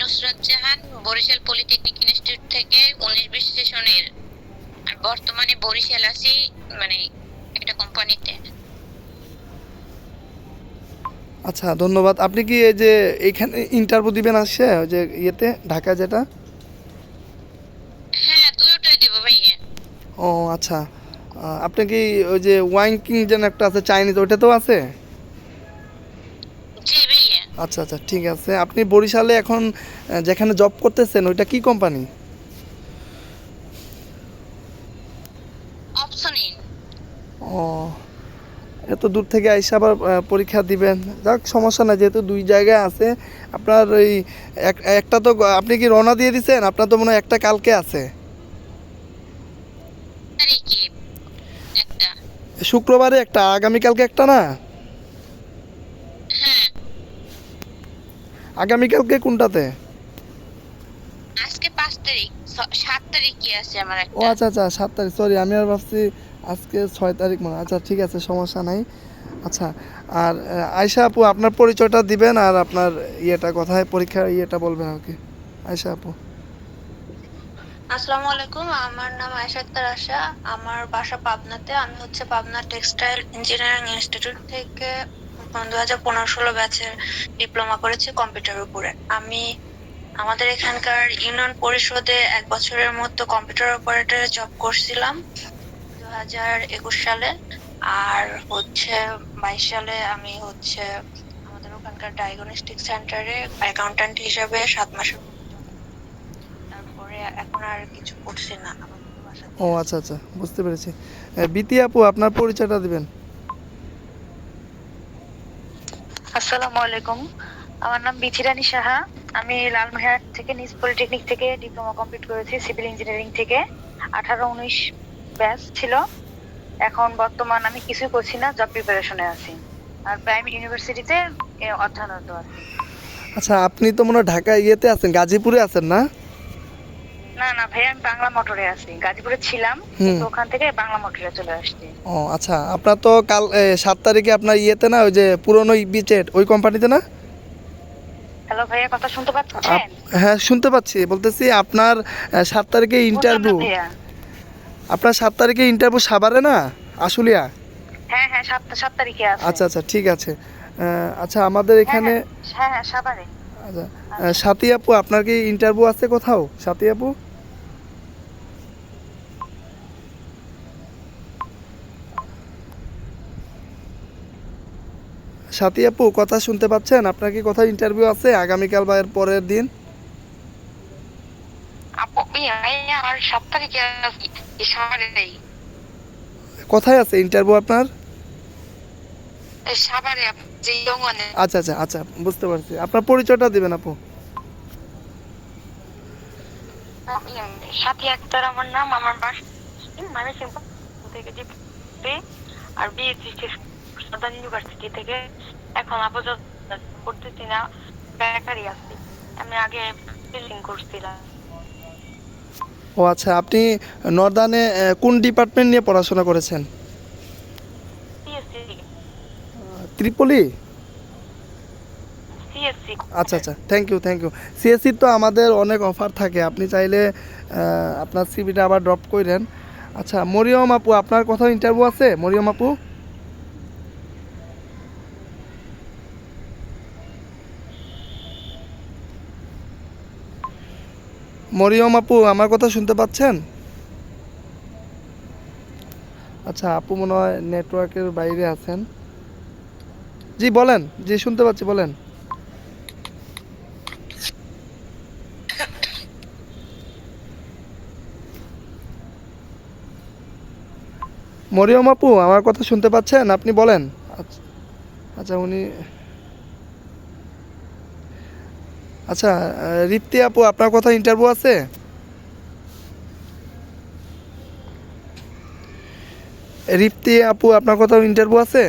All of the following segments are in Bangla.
নুসরাত জাহান বরিশাল পলিটেকনিক ইনস্টিটিউট থেকে উনিশ বিশ সেশনের। আর বর্তমানে বরিশাল আছি মানে একটা কোম্পানিতে। আচ্ছা ধন্যবাদ। আপনি কি এই যে এইখানে ইন্টারভিউ দিবেন আসছে ওই যে ইয়েতে ঢাকা যেটা? হ্যাঁ ওটাই দিব ভাইয়া। ও আচ্ছা। আপনি কি ওই যে ওয়াইঙ্কিং যেন একটা আছে চাইনিজ ওইটাতেও আছে? জি ভাইয়া আচ্ছা আচ্ছা ঠিক আছে। আপনি বরিশালে এখন যেখানে জব করতেছেন ওইটা কি কোম্পানি ও এত দূর থেকে আইসা আবার পরীক্ষা দিবেন। যাক সমস্যা নাই যেহেতু দুই জায়গায় আছে। আপনার ওই এক- একটা তো আপনি কি রওনা দিয়ে দিচ্ছেন আপনার তো মনে হয় একটা কালকে আছে। শুক্রবারে একটা আগামীকালকে একটা না হ্যাঁ আগামীকালকে কোনটাতে? আজকে পাঁচ তারিখ ছ- সাত তারিখ কি আছে আমার একটা। ও আচ্ছা আচ্ছা সাত তারিখ সরি আমি আর ভাবছি আজকে ছয় তারিখ মনে। আচ্ছা ঠিক আছে সমস্যা নাই। আচ্ছা আর আয়শা আপু আপনার পরিচয়টা দিবেন আর আপনার ইয়েটা কোথায় পরীক্ষার ইয়েটা বলবেন আর কি। আয়শা আপু। আসসালামু আলাইকুম আমার নাম আয়েশা আক্তার আশা। আমার বাসা পাবনাতে আমি হচ্ছে পাবনা টেক্সটাইল ইঞ্জিনিয়ারিং ইনস্টিটিউট থেকে দু হাজার পনেরো ষোলো ব্যাচের ডিপ্লোমা করেছি কম্পিউটারের উপরে। আমি আমাদের এখানকার ইউনিয়ন পরিষদে এক বছরের মতো কম্পিউটার অপারেটরে জব করছিলাম দু হাজার একুশ সালে। আর হচ্ছে বাইশ সালে আমি হচ্ছে আমাদের ওখানকার ডায়াগনস্টিক সেন্টারে অ্যাকাউন্ট্যান্ট হিসাবে সাত মাসের তারপরে এখন আর কিছু করছি না। ও আচ্ছা আচ্ছা বুঝতে পেরেছি। বিতি আপু, আপনার পরিচয়টা দিবেন। আসসালামু আলাইকুম। আমার নাম বিথিরানী সাহা। আমি লালমহাট থেকে নিজ পলিটেকনিক থেকে ডিপ্লোমা কমপ্লিট করেছি, সিভিল ইঞ্জিনিয়ারিং থেকে। আঠারো উনিশ ব্যাচ ছিল। এখন বর্তমান আমি কিছুই করছি না জব প্রিপারেশনে আছি। আর প্রাইম ইউনিভার্সিটিতে অধ্যয়নরত আছি। আচ্ছা আপনি তো মনে হয় ঢাকা ইয়েতে আছেন, গাজীপুরে আছেন না? না না ভাই আমি বাংলা মোটরে আছি। গাজীপুরে ছিলাম কিন্তু ওখান থেকে বাংলা মোটরে চলে আসছি। ও আচ্ছা আপনার তো কাল সাত তারিখে আপনার ইয়েতে না ওই যে পুরনো বিচেট ওই কোম্পানিতে না? হ্যালো ভাইয়া কথা শুনতে পাচ্ছেন? হ্যাঁ শুনতে পাচ্ছি। বলতেছি আপনার সাত তারিখে ইন্টারভিউ। আপনার সাত তারিখে ইন্টারভিউ সাভারে না? আশুলিয়া? হ্যাঁ হ্যাঁ সাত সাত তারিখে আছে। আচ্ছা আচ্ছা ঠিক আছে। আচ্ছা আমাদের হ্যাঁ, এখানে হ্যাঁ, হ্যাঁ সাভারে। আচ্ছা সাথী আপু আপনার কি ইন্টারভিউ আছে কোথাও? সাথী আপু? সাথী আপু কথা শুনতে পাচ্ছেন? আপনার কি কোথাও ইন্টারভিউ আছে? আগামীকাল বা এর পরের দিন? কোথায় আছে ইন্টারভিউ আপনার? আচ্ছা আচ্ছা আচ্ছা বুঝতে পারছি। আপনার পরিচয়টা দিবেন আপু। সাথী আক্তার আমার নাম আমার বাসা মানে আর বিএসসি সদান ইউনিভার্সিটি থেকে এখন আপাতত করতেছি না বেকারি আছি। আমি আগে বিল্ডিং করছিলাম। ও আচ্ছা আপনি নর্দানে কোন ডিপার্টমেন্ট নিয়ে পড়াশোনা করেছেন? ত্রিপলি? আচ্ছা আচ্ছা থ্যাংক ইউ থ্যাংক ইউ সিএসসির তো আমাদের অনেক অফার থাকে। আপনি চাইলে আপনার সিভিটা আবার ড্রপ করেন আচ্ছা মরিয়ম আপু আপনার কোথাও ইন্টারভিউ আছে? মরিয়ম আপু? মরিয়ম আপু, আমার কথা শুনতে পাচ্ছেন? আচ্ছা আপু মনে হয় নেটওয়ার্কের বাইরে আছেন। জি, বলেন। জি, শুনতে পাচ্ছি, বলেন। মরিয়ম আপু, আমার কথা শুনতে পাচ্ছেন? আপনি বলেন। আচ্ছা আচ্ছা উনি আচ্ছা রিপ্তি আপু আপনার কথা ইন্টারভিউ আছে? রিপ্তি আপু আপনার কোথাও ইন্টারভিউ আছে?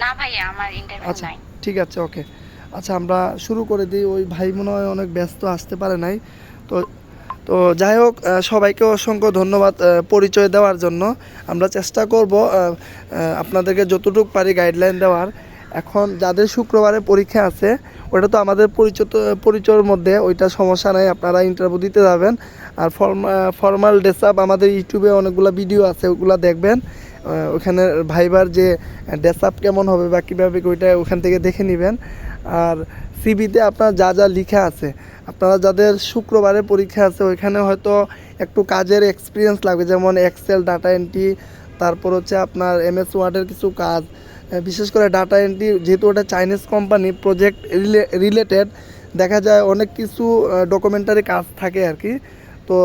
না ভাইয়া আমার ইন্টারভিউ আচ্ছা নাই। ঠিক আছে ওকে আচ্ছা আমরা শুরু করে দিই। ওই ভাই মনে হয় অনেক ব্যস্ত আসতে পারে নাই। তো তো যাই হোক সবাইকে অসংখ্য ধন্যবাদ পরিচয় দেওয়ার জন্য। আমরা চেষ্টা করব আপনাদেরকে যতটুকু পারি গাইডলাইন দেওয়ার। এখন যাদের শুক্রবারে পরীক্ষা আছে, ওটা তো আমাদের পরিচিত, পরিচয়ের মধ্যে, ওইটা সমস্যা নাই, আপনারা ইন্টারভিউ দিতে যাবেন। আর ফর্মাল ড্রেসআপ আমাদের ইউটিউবে অনেকগুলো ভিডিও আছে, ওগুলো দেখবেন। ওখানে ভাইবার যে ড্রেসআপ কেমন হবে বা কীভাবে ওইটা ওখান থেকে দেখে নেবেন। আর সিবিতে আপনার যা যা লেখা আছে, আপনারা যাদের শুক্রবারে পরীক্ষা আছে, ওইখানে হয়তো একটু কাজের এক্সপিরিয়েন্স লাগবে, যেমন এক্সেল ডাটা এন্ট্রি তারপর হচ্ছে আপনার এমএস ওয়ার্ডের কিছু কাজ বিশেষ করে ডাটা এন্ট্রি যেহেতু ওটা চাইনিজ কোম্পানি প্রজেক্ট রিলেটেড দেখা যায় অনেক কিছু ডকুমেন্টারি কাজ থাকে আর কি। তো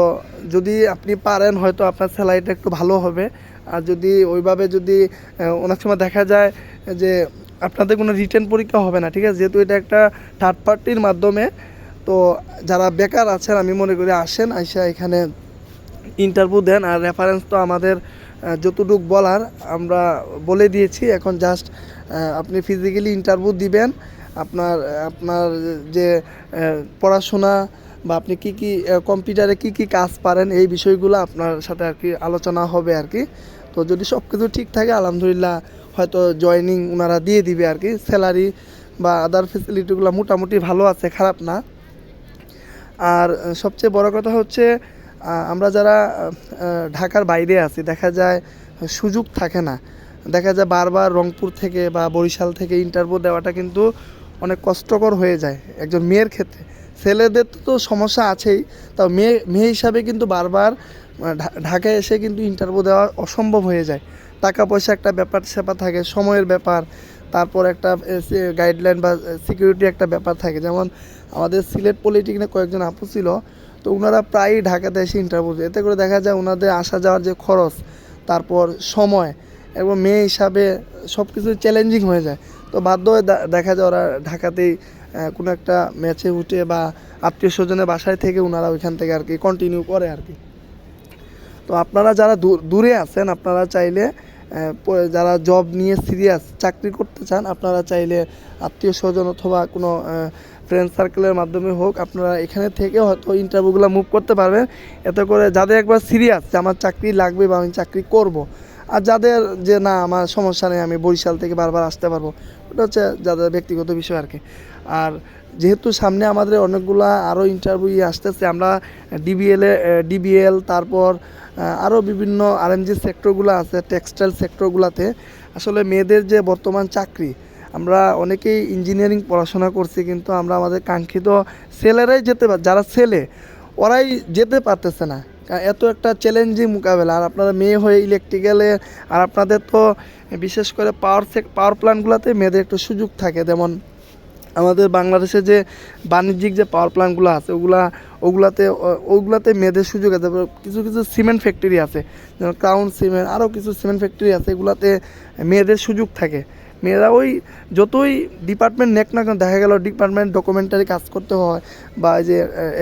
যদি আপনি পারেন, হয়তো আপনার স্যালারিটা একটু ভালো হবে। আর যদি ওইভাবে যদি অনেক সময় দেখা যায় যে আপনাদের কোনো রিটার্ন পরীক্ষা হবে না, ঠিক আছে? যেহেতু এটা একটা থার্ড পার্টির মাধ্যমে, তো যারা বেকার আছেন, আমি মনে করি আসেন, আইসা এখানে ইন্টারভিউ দেন। আর রেফারেন্স তো আমাদের যতটুক বলার আমরা বলে দিয়েছি। এখন জাস্ট আপনি ফিজিক্যালি ইন্টারভিউ দিবেন। আপনার আপনার যে পড়াশোনা বা আপনি কি কি কম্পিউটারে কি কি কাজ পারেন, এই বিষয়গুলো আপনার সাথে আর কি আলোচনা হবে আর কি। তো যদি সব কিছু ঠিক থাকে, আলহামদুলিল্লাহ হয়তো জয়নিং ওনারা দিয়ে দিবে আর কি। স্যালারি বা আদার ফেসিলিটিগুলো মোটামুটি ভালো আছে, খারাপ না। আর সবচেয়ে বড় কথা হচ্ছে আমরা যারা ঢাকার বাইরে আছি, দেখা যায় সুযোগ থাকে না। দেখা যায় বারবার রংপুর থেকে বা বরিশাল থেকে ইন্টারভিউ দেওয়াটা কিন্তু অনেক কষ্টকর হয়ে যায় একজন মেয়ের ক্ষেত্রে। ছেলেদের তো সমস্যা আছেই, তাও মেয়ে মেয়ে হিসাবে কিন্তু বারবার ঢাকায় এসে কিন্তু ইন্টারভিউ দেওয়া অসম্ভব হয়ে যায়। টাকা পয়সা একটা ব্যাপার স্যাপার থাকে, সময়ের ব্যাপার, তারপর একটা গাইডলাইন বা সিকিউরিটি একটা ব্যাপার থাকে। যেমন আমাদের সিলেট পলিটেকনিকে কয়েকজন আপু ছিল তো ওনারা প্রায়ই ঢাকাতে এসে ইন্টারভিউ এতে করে দেখা যায় ওনাদের আসা যাওয়ার যে খরচ, তারপর সময় এবং মেয়ে হিসাবে সব কিছু চ্যালেঞ্জিং হয়ে যায়। তো বাধ্য হয়ে দেখা যায় ওরা ঢাকাতেই কোনো একটা ম্যাচে উঠে বা আত্মীয় স্বজনের বাসায় থেকে ওনারা ওইখান থেকে আর কি কন্টিনিউ করে আর কি। তো আপনারা যারা দূর- দূরে আছেন, আপনারা চাইলে যারা জব নিয়ে সিরিয়াস চাকরি করতে চান, আপনারা চাইলে আত্মীয় স্বজন অথবা কোনো ফ্রেন্ড সার্কেলের মাধ্যমে হোক, আপনারা এখানে থেকে হয়তো ইন্টারভিউগুলো মুভ করতে পারবেন এতে করে যাদের একবার সিরিয়াস যে আমার চাকরি লাগবে বা আমি চাকরি করব। আর যাদের যে না, আমার সমস্যা নেই, আমি বরিশাল থেকে বারবার আসতে পারব, ওটা হচ্ছে যাদের ব্যক্তিগত বিষয় আর কি আর যেহেতু সামনে আমাদের অনেকগুলা আরও ইন্টারভিউ আসতেছে, আমরা ডিবিএলে ডিবিএল তারপর আরও বিভিন্ন আরএমজি সেক্টরগুলো আছে টেক্সটাইল সেক্টরগুলোতে আসলে মেয়েদের যে বর্তমান চাকরি আমরা অনেকেই ইঞ্জিনিয়ারিং পড়াশোনা করছি, কিন্তু আমরা আমাদের কাঙ্ক্ষিত ছেলেরাই যেতে যারা ছেলে, ওরাই যেতে পারতেছে না। এত একটা চ্যালেঞ্জিং মোকাবেলা। আর আপনারা মেয়ে হয়ে ইলেকট্রিক্যালে আর আপনাদের তো বিশেষ করে পাওয়ার পাওয়ার প্ল্যান্টগুলোতে মেয়েদের একটু সুযোগ থাকে। যেমন আমাদের বাংলাদেশে যে বাণিজ্যিক যে পাওয়ার প্ল্যান্টগুলো আছে, ওগুলা, ওগুলাতে ওগুলাতে মেয়েদের সুযোগ আছে। কিছু কিছু সিমেন্ট ফ্যাক্টরি আছে, যেমন ক্রাউন সিমেন্ট আরও কিছু সিমেন্ট ফ্যাক্টরি আছে, এগুলাতে মেয়েদের সুযোগ থাকে। মেয়েরা ওই যতই ডিপার্টমেন্ট নেক না কেন, দেখা গেল ডিপার্টমেন্ট ডকুমেন্টারি কাজ করতে হয় বা এই যে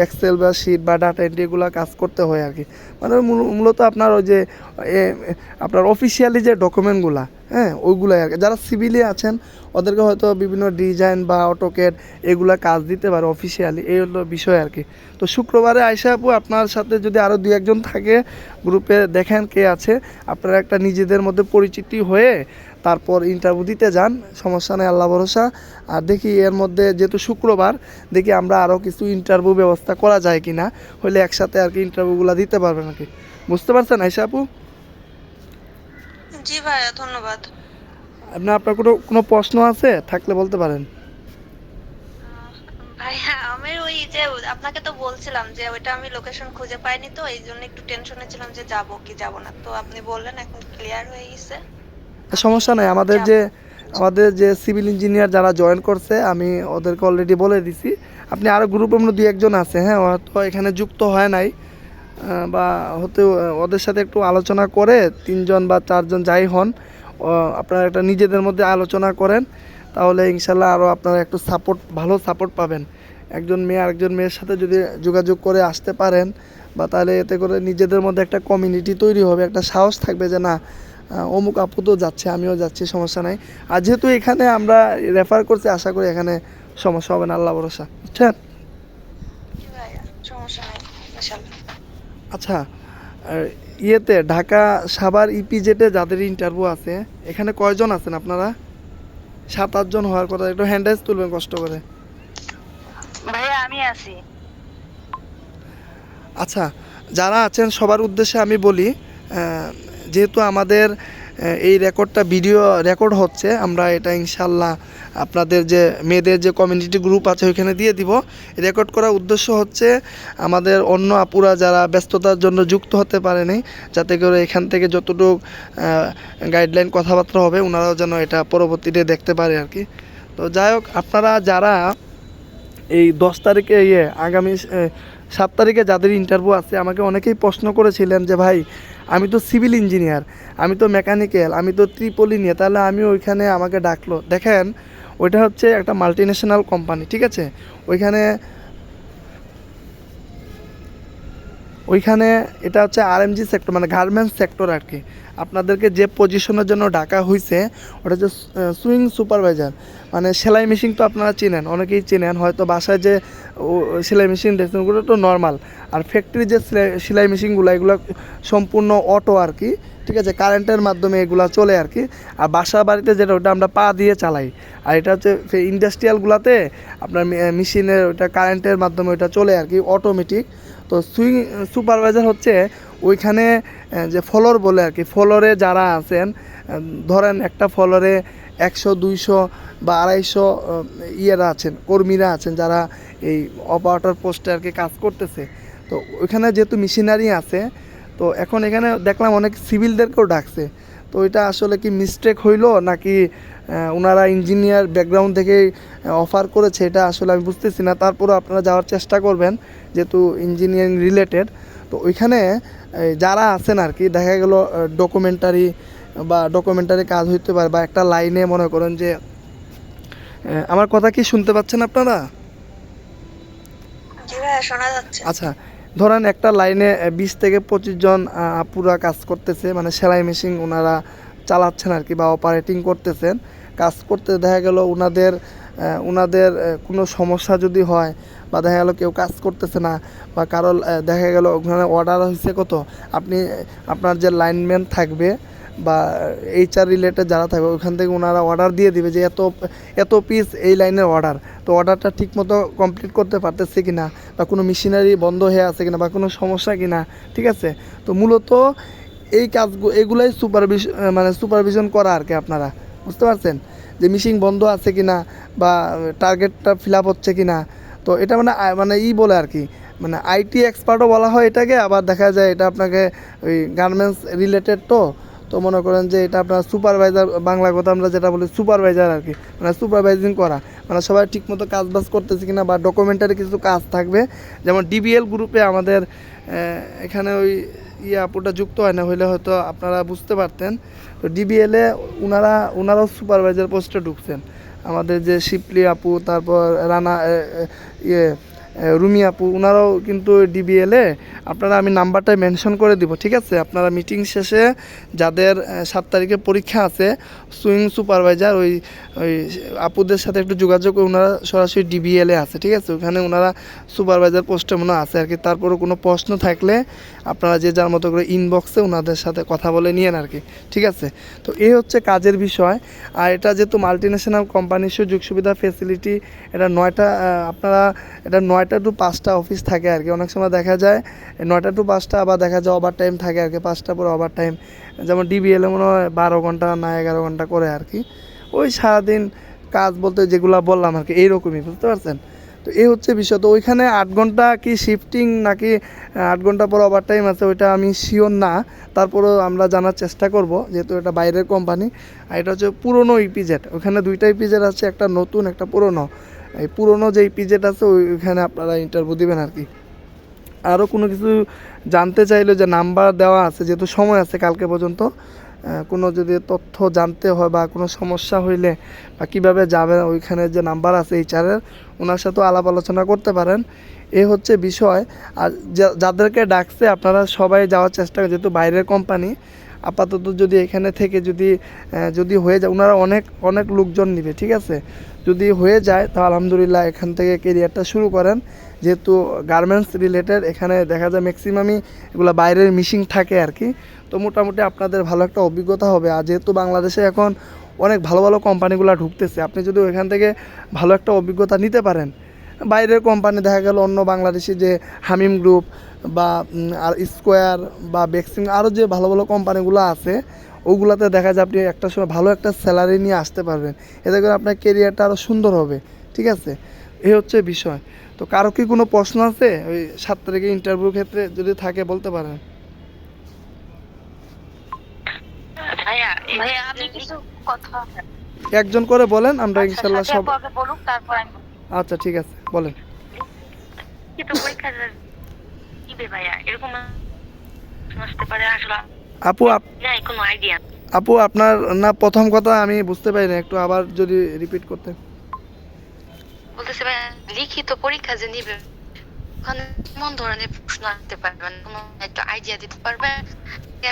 এক্সেল বা শিট বা ডাটা এন্ট্রিগুলো কাজ করতে হয় আর কি। মানে মূলত আপনার ওই যে আপনার অফিসিয়ালি যে ডকুমেন্টগুলা হ্যাঁ ওইগুলাই আর যারা সিভিলে আছেন, ওদেরকে হয়তো বিভিন্ন ডিজাইন বা অটোকেড এগুলা কাজ দিতে পারে অফিসিয়ালি এই হলো বিষয় আর কি। তো শুক্রবারে আইসা আপু আপনার সাথে যদি আরও দু একজন থাকে গ্রুপে দেখেন কে আছে, আপনারা একটা নিজেদের মধ্যে পরিচিতি হয়ে তারপর ইন্টারভিউ দিতে যান, সমস্যা নেই, আল্লাহ ভরসা। আর দেখি এর মধ্যে যেহেতু শুক্রবার, দেখি আমরা আরও কিছু ইন্টারভিউ ব্যবস্থা করা যায় কি না হলে একসাথে আর কি ইন্টারভিউগুলো দিতে পারবেন। আর কি বুঝতে পারছেন আইসা আপু? জি ভাইয়া ধন্যবাদ। আপনার আপনার কোনো কোনো প্রশ্ন আছে? থাকলে বলতে পারেন। ভাইয়া আমি ওই যে আপনাকে তো বলছিলাম যে ওইটা আমি লোকেশন খুঁজে পাইনি তো এই জন্য একটু টেনশনে ছিলাম যে যাব কি যাব না। তো আপনি বললেন এখন ক্লিয়ার হয়ে গেছে। সমস্যা নাই আমাদের যে আমাদের যে সিভিল ইঞ্জিনিয়ার যারা জয়েন করছে আমি ওদেরকে অলরেডি বলে দিছি। আপনি আরও গ্রুপের মধ্যে দুই একজন আছে হ্যাঁ হয়তো এখানে যুক্ত হয় নাই। বা হতে ওদের সাথে একটু আলোচনা করে তিনজন বা চারজন যাই হন আপনারা একটা নিজেদের মধ্যে আলোচনা করেন, তাহলে ইনশাল্লাহ আরও আপনারা একটু সাপোর্ট ভালো সাপোর্ট পাবেন। একজন মেয়ে আরেকজন মেয়ের সাথে যদি যোগাযোগ করে আসতে পারেন, বা তাহলে এতে করে নিজেদের মধ্যে একটা কমিউনিটি তৈরি হবে, একটা সাহস থাকবে যে না অমুক আপু তো যাচ্ছে, আমিও যাচ্ছি, সমস্যা নাই। আর যেহেতু এখানে আমরা রেফার করছি, আশা করি এখানে সমস্যা হবে না, আল্লাহ ভরসা। বুঝছেন? সমস্যা নাই। আচ্ছা ইয়েতে ঢাকা সাভার ইপিজেটে যাদের ইন্টারভিউ আছে এখানে কয়জন আছেন আপনারা? সাত আটজন হওয়ার কথা একটু হ্যান্ডেজ তুলবেন কষ্ট করে। ভাইয়া আমি আছি। আচ্ছা যারা আছেন সবার উদ্দেশ্যে আমি বলি যেহেতু আমাদের এই রেকর্ডটা ভিডিও রেকর্ড হচ্ছে। আমরা এটা ইনশাল্লাহ আপনাদের যে মেয়েদের যে কমিউনিটি গ্রুপ আছে ওইখানে দিয়ে দিব। রেকর্ড করার উদ্দেশ্য হচ্ছে আমাদের অন্য আপুরা যারা ব্যস্ততার জন্য যুক্ত হতে পারেনি, যাতে করে এখান থেকে যতটুকু গাইডলাইন কথাবার্তা হবে ওনারাও যেন এটা পরবর্তীতে দেখতে পারে আর কি। তো যাই হোক, আপনারা যারা এই দশ তারিখে ইয়ে আগামী সাত তারিখে যাদের ইন্টারভিউ আছে, আমাকে অনেকেই প্রশ্ন করেছিলেন যে, ভাই, আমি তো সিভিল ইঞ্জিনিয়ার আমি তো মেকানিক্যাল আমি তো ত্রিপলি নিয়ে, তাহলে আমি ওইখানে আমাকে ডাকলো। দেখেন, ওইটা হচ্ছে একটা মাল্টিন্যাশনাল কোম্পানি ঠিক আছে? ওইখানে ওইখানে এটা হচ্ছে আরএমজি সেক্টর মানে গার্মেন্টস সেক্টর আর কি আপনাদেরকে যে পজিশনের জন্য ডাকা হয়েছে ওটা হচ্ছে সুইং সুপারভাইজার মানে সেলাই মেশিন তো আপনারা চেনেন, অনেকেই চেনেন, হয়তো বাসায় যে সেলাই মেশিন ওগুলো তো নর্মাল আর ফ্যাক্টরি যে সেলাই- সেলাই মেশিনগুলো এগুলো সম্পূর্ণ অটো আর কি ঠিক আছে? কারেন্টের মাধ্যমে এগুলা চলে আর কি আর বাসা বাড়িতে যেটা, ওটা আমরা পা দিয়ে চালাই। আর এটা হচ্ছে ইন্ডাস্ট্রিয়ালগুলোতে আপনার মেশিনের ওটা কারেন্টের মাধ্যমে ওটা চলে আর কি অটোমেটিক তো সুইং সুপারভাইজার হচ্ছে ওইখানে যে ফলোর বলে আর কি ফলোরে যারা আছেন ধরেন একটা ফলোরে একশো, দুইশো বা আড়াইশো ইয়েরা আছেন, কর্মীরা আছেন যারা এই অপারেটর পোস্টে আর কি কাজ করতেছে। তো ওইখানে যেহেতু মেশিনারি আছে, তো এখন এখানে দেখলাম অনেক সিভিলদেরকেও ডাকছে। তো এটা আসলে কি মিস্টেক হইল নাকি ওনারা ইঞ্জিনিয়ার ব্যাকগ্রাউন্ড থেকে অফার করেছে এটা আসলে আমি বুঝতেছি না। তারপরেও আপনারা যাওয়ার চেষ্টা করবেন যেহেতু ইঞ্জিনিয়ারিং রিলেটেড তো ওইখানে যারা আছেন আর কি দেখা গেল ডকুমেন্টারি বা ডকুমেন্টারি কাজ হইতে পারে বা একটা লাইনে মনে করেন যে আমার কথা কি শুনতে পাচ্ছেন আপনারা? শোনা যাচ্ছে। আচ্ছা ধরেন একটা লাইনে বিশ থেকে পঁচিশ জন পুরা কাজ করতেছে মানে সেলাই মেশিন ওনারা চালাচ্ছেন আর কি বা অপারেটিং করতেছেন। কাজ করতে দেখা গেল ওনাদের ওনাদের কোনো সমস্যা যদি হয় বা দেখা গেলো কেউ কাজ করতেছে না বা কারও দেখা গেল ওখানে অর্ডার হয়েছে কত, আপনি আপনার যে লাইনম্যান থাকবে বা এইচআর রিলেটেড যারা থাকবে, ওখান থেকে ওনারা অর্ডার দিয়ে দিবে যে এত এত পিস এই লাইনের অর্ডার তো অর্ডারটা ঠিকমতো কমপ্লিট করতে পারতেছে কি না বা কোনো মেশিনারি বন্ধ হয়ে আছে কিনা, বা কোনো সমস্যা কিনা, ঠিক আছে? তো মূলত এই কাজগুলো এগুলাই সুপারভিশন মানে সুপারভিশন করা আর কি আপনারা, বুঝতে পারছেন? যে মেশিন বন্ধ আছে কিনা, বা টার্গেটটা ফিল আপ হচ্ছে কি না তো এটা মানে মানে ই বলে আর কি মানে আইটি এক্সপার্টও বলা হয় এটাকে, আবার দেখা যায় এটা আপনাকে ওই গার্মেন্টস রিলেটেড তো। তো মনে করেন যে এটা আপনার সুপারভাইজার বাংলা কথা আমরা যেটা বলি সুপারভাইজার আর কি। মানে সুপারভাইজিং করা। মানে সবাই ঠিকমতো কাজ বাজ করতেছে কিনা বা ডকুমেন্টারি কিছু কাজ থাকবে। যেমন ডিবিএল গ্রুপে আমাদের এখানে ওই ইয়ে আপুটা যুক্ত হয় না, হইলে হয়তো আপনারা বুঝতে পারতেন। তো ডিবিএলে ওনারা ওনারাও সুপারভাইজার পোস্টে ঢুকছেন। আমাদের যে শিপলি আপু, তারপর রানা ইয়ে রুমি আপু ওনারাও কিন্তু ডিবিএলে আপনারা আমি নাম্বারটা মেনশন করে দিব, ঠিক আছে? আপনারা মিটিং শেষে যাদের সাত তারিখে পরীক্ষা আছে সুইং সুপারভাইজার ওই ওই আপুদের সাথে একটু যোগাযোগ ওনারা সরাসরি ডিবিএলে আছে, ঠিক আছে? ওখানে ওনারা সুপারভাইজার পোস্টে মনে আছে, আর কি। তারপরে কোনো প্রশ্ন থাকলে আপনারা যে যার মতো করে ইনবক্সে ওনাদের সাথে কথা বলে নিয়েন, আর কি, ঠিক আছে? তো এই হচ্ছে কাজের বিষয়। আর এটা যেহেতু মাল্টি ন্যাশনাল কোম্পানির সুযোগ সুবিধা ফেসিলিটি এটা নয়টা আপনারা, এটা নয়টা টু পাঁচটা অফিস থাকে আর কি। অনেক সময় দেখা যায়, নয়টা টু পাঁচটা আবার দেখা যায় ওভার টাইম থাকে আর কি, পাঁচটা পরে ওভার টাইম যেমন ডিবিএলে মনে হয় বারো ঘণ্টা না এগারো ঘণ্টা করে আর কি। ওই সারাদিন কাজ বলতে যেগুলো বললাম আর কি, এইরকমই, বুঝতে পারছেন? তো এই হচ্ছে বিষয়। তো ওইখানে আট ঘণ্টা কি শিফটিং নাকি আট ঘণ্টা পর ওভার টাইম আছে ওইটা আমি শিওর না। তারপরেও আমরা জানার চেষ্টা করব, যেহেতু এটা বাইরের কোম্পানি আর এটা হচ্ছে পুরনো ইপিজেড ওখানে দুইটা ইপিজেড আছে, একটা নতুন, একটা পুরনো। এই পুরনো যেই ইপিজেড আছে, ওইখানে আপনারা ইন্টারভিউ দিবেন আর কি। আরও কোনো কিছু জানতে চাইলে যে নাম্বার দেওয়া আছে, যেহেতু সময় আছে কালকে পর্যন্ত কোনো যদি তথ্য জানতে হয় বা কোনো সমস্যা হইলে বা কীভাবে যাবেন, ওইখানে যে নাম্বার আছে এইচআরের ওনার সাথেও আলাপ আলোচনা করতে পারেন। এ হচ্ছে বিষয়। আর যাদেরকে ডাকছে, আপনারা সবাই যাওয়ার চেষ্টা করেন, যেহেতু বাইরের কোম্পানি আপাতত যদি এখানে থেকে যদি যদি হয়ে যায়, ওনারা অনেক অনেক লোকজন নিবে, ঠিক আছে? যদি হয়ে যায়, তো আলহামদুলিল্লাহ এখান থেকে কেরিয়ারটা শুরু করেন। যেহেতু গার্মেন্টস রিলেটেড এখানে দেখা যায় ম্যাক্সিমামই এগুলো বাইরের মিশিং থাকে আর কি। তো মোটামুটি আপনাদের ভালো একটা অভিজ্ঞতা হবে। আর যেহেতু বাংলাদেশে এখন অনেক ভালো ভালো কোম্পানিগুলো ঢুকতেছে, আপনি যদি ওইখান থেকে ভালো একটা অভিজ্ঞতা নিতে পারেন। বাইরের কোম্পানি দেখা গেল অন্য বাংলাদেশি যে হামিম গ্রুপ বা আর স্কোয়ার বা বেক্সিং আরও যে ভালো ভালো কোম্পানিগুলো আছে ওগুলাতে দেখা যায় আপনি একটা সময় ভালো একটা স্যালারি নিয়ে আসতে পারবেন। এতে করে আপনার কেরিয়ারটা আরও সুন্দর হবে ঠিক আছে? এ হচ্ছে বিষয়। তো কারও কি কোনো প্রশ্ন আছে? ওই সাত তারিখে ইন্টারভিউ ক্ষেত্রে যদি থাকে বলতে পারেন। একজন করে বলেন আমরা আচ্ছা, ইনশাল্লাহ সব আচ্ছা ঠিক আছে বলেন। কিন্তু ভাইয়া এরকম আসতে পারে আসলে আপু আপ নাই কোনো আইডিয়া আপু আপনার না প্রথম কথা আমি বুঝতে পারি না একটু আবার যদি রিপিট করতে। বলতেছে ভাই লিখিত পরীক্ষা যে নিবে ওখানে কোন ধরনের প্রশ্ন আসতে পারবে মানে কোনো একটা আইডিয়া দিতে পারবে?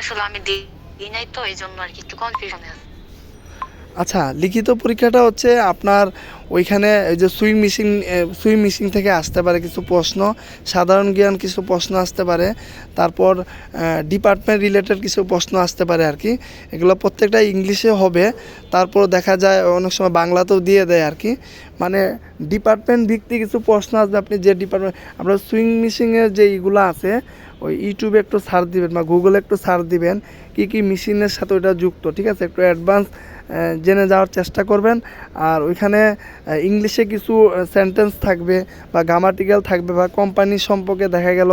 আসলে আমি দিই দিই নাই তো এই জন্য আর কি একটু কনফিউশনে আছে। আচ্ছা লিখিত পরীক্ষাটা হচ্ছে আপনার ওইখানে এই যে সুইং মেশিন সুইং মেশিন থেকে আসতে পারে কিছু প্রশ্ন, সাধারণ জ্ঞান কিছু প্রশ্ন আসতে পারে, তারপর ডিপার্টমেন্ট রিলেটেড কিছু প্রশ্ন আসতে পারে আর কি। এগুলো প্রত্যেকটা ইংলিশে হবে, তারপর দেখা যায় অনেক সময় বাংলাতেও দিয়ে দেয় আর কি। মানে ডিপার্টমেন্ট ভিত্তিক কিছু প্রশ্ন আসবে, আপনি যে ডিপার্টমেন্ট আপনার সুইং মেশিনের যে ইগুলো আছে, ওই ইউটিউবে একটু সার্চ দিবেন বা গুগলে একটু সার্চ দিবেন, কী কী মেশিনের সাথে ওইটা যুক্ত, ঠিক আছে? একটু অ্যাডভান্স জেনে যাওয়ার চেষ্টা করবেন। আর ওইখানে ইংলিশে কিছু সেন্টেন্স থাকবে বা গ্রামাটিক্যাল থাকবে বা কোম্পানি সম্পর্কে দেখা গেল,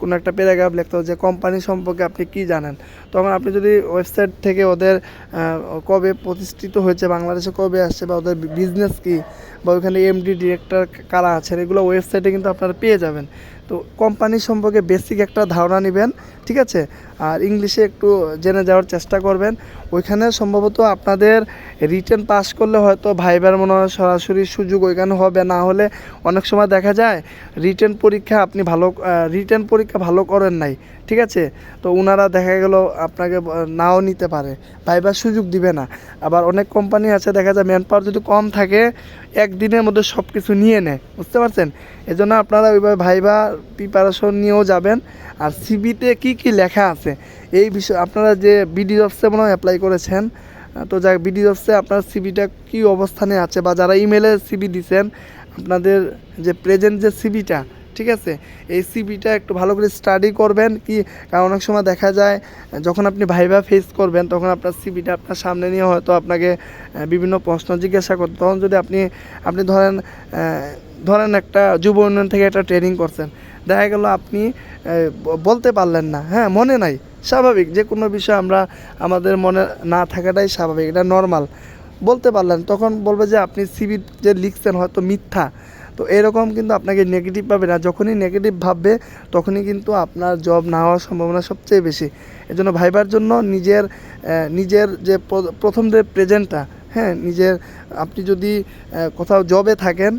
কোনো একটা প্যারাগ্রাফ লিখতে যে কোম্পানি সম্পর্কে আপনি কি জানেন। তখন আপনি যদি ওয়েবসাইট থেকে ওদের কবে প্রতিষ্ঠিত হয়েছে, বাংলাদেশে কবে আসছে বা ওদের বিজনেস কি, বা ওইখানে এমডি ডিরেক্টর কারা আছেন, এগুলো ওয়েবসাইটে কিন্তু আপনারা পেয়ে যাবেন। তো কোম্পানি সম্পর্কে বেসিক একটা ধারণা নেবেন ঠিক আছে? আর ইংলিশে একটু জেনে যাওয়ার চেষ্টা করবেন। ওইখানে সম্ভবত আপনাদের রিটার্ন পাস করলে হয়তো ভাইবার মনে হয় সরাসরি সুযোগ ওইখানে হবে। না হলে অনেক সময় দেখা যায় রিটার্ন পরীক্ষা আপনি ভালো রিটার্ন পরীক্ষা ভালো করেন নাই। ঠিক আছে? তো ওনারা দেখা গেল আপনাকে নাও নিতে পারে। ভাইবার সুযোগ দিবে না। আবার অনেক কোম্পানি আছে, দেখা যায় ম্যান পাওয়ার যদি কম থাকে, একদিনের মধ্যে সব কিছু নিয়ে নেয়। বুঝতে পারছেন? এজন্য আপনারা ওইভাবে ভাইবা প্রিপারেশন নিয়েও যাবেন। আর সিবিতে কি কি লেখা আছে? এই বিষয়ে, আপনারা যে বিডি অফসে মনে হয় অ্যাপ্লাই করেছেন তো যাক বিডি অফসে আপনার সিবিটা কি অবস্থানে আছে, বা যারা ইমেলে সিবি দিছেন, আপনাদের যে প্রেজেন্ট যে সিবিটা ঠিক আছে? এই সিবিটা একটু ভালো করে স্টাডি করবেন, কি, কারণ অনেক সময় দেখা যায়, যখন আপনি ভাইবা ফেস করবেন, তখন আপনার সিবিটা আপনার সামনে নিয়ে হয়তো আপনাকে বিভিন্ন প্রশ্ন জিজ্ঞাসা করতে তখন যদি আপনি আপনি ধরেন ধরেন একটা যুব উন্নয়ন থেকে একটা ট্রেনিং করছেন দেখা গেল আপনি বলতে পারলেন না। হ্যাঁ মনে নাই। স্বাভাবিক, যে কোনো বিষয় আমরা, আমাদের মনে না থাকাটাই স্বাভাবিক, এটা নর্মাল বলতে পারলেন, তখন বলবে যে আপনি সিবি যে লিখছেন হয়তো মিথ্যা। তো এরকম কিন্তু আপনাকে নেগেটিভ পাবে না, যখনই নেগেটিভ ভাববে, তখনই কিন্তু আপনার জব না হওয়ার সম্ভাবনা সবচেয়ে বেশি। এজন্য ভাইবার জন্য নিজের নিজের যে প্রথম যে প্রেজেন্টটা হ্যাঁ নিজের, আপনি যদি কোথাও জবে থাকেন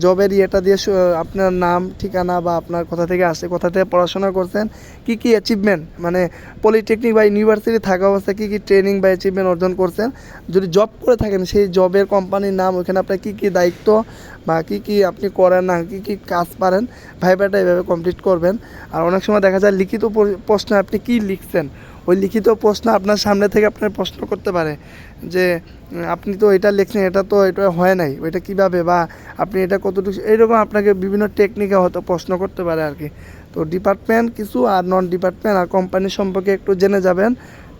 জবের ইয়েটা দিয়ে আপনার নাম, ঠিকানা বা আপনার কোথা থেকে আসে, কোথা থেকে পড়াশোনা করছেন, কি কি অ্যাচিভমেন্ট মানে পলিটেকনিক বা ইউনিভার্সিটি থাকা অবস্থায় কী কী ট্রেনিং বা অ্যাচিভমেন্ট অর্জন করছেন? যদি জব করে থাকেন, সেই জবের কোম্পানির নাম, ওইখানে আপনার কী কী দায়িত্ব বা কী কী আপনি করেন না, কী কী কাজ পারেন ভাইবাটা এভাবে কমপ্লিট করবেন। আর অনেক সময় দেখা যায় লিখিত পরি- প্রশ্নে আপনি কী লিখছেন? ওই লিখিত প্রশ্ন আপনার সামনে থেকে আপনার প্রশ্ন করতে পারে যে আপনি তো এটা লিখছেন, এটা তো এটা হয় নাই, ওইটা কীভাবে বা আপনি এটা কতটুকু এইরকম আপনাকে বিভিন্ন টেকনিকে হয়তো প্রশ্ন করতে পারে আর কি। তো ডিপার্টমেন্ট কিছু আর নন ডিপার্টমেন্ট আর কোম্পানি সম্পর্কে একটু জেনে যাবেন,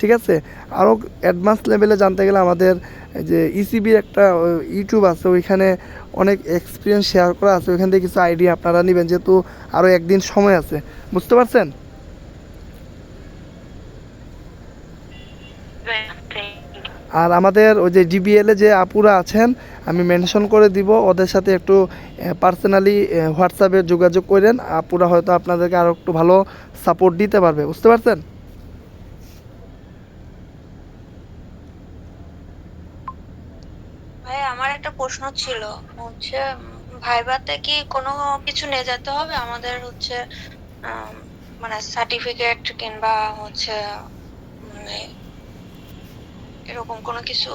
ঠিক আছে? আরও অ্যাডভান্স লেভেলে জানতে গেলে আমাদের যে ইসিবির একটা ইউটিউব আছে, ওইখানে অনেক এক্সপিরিয়েন্স শেয়ার করা আছে, ওইখান থেকে কিছু আইডিয়া আপনারা নেবেন, যেহেতু আরও একদিন সময় আছে, বুঝতে পারছেন? আর আমাদের ওই যে জিবিএলে যে আপুরা আছেন, আমি মেনশন করে দিব, ওদের সাথে একটু পার্সোনালি হোয়াটসঅ্যাপে যোগাযোগ করেন, আপুরা হয়তো আপনাদেরকে আরও একটু ভালো সাপোর্ট দিতে পারবে, বুঝতে পারছেন? আমার একটা প্রশ্ন ছিল, হচ্ছে ভাইভাতে কি কোনো কিছু নিয়ে যেতে হবে? আমাদের হচ্ছে মানে সার্টিফিকেট কিংবা হচ্ছে এরকম কোনো কিছু?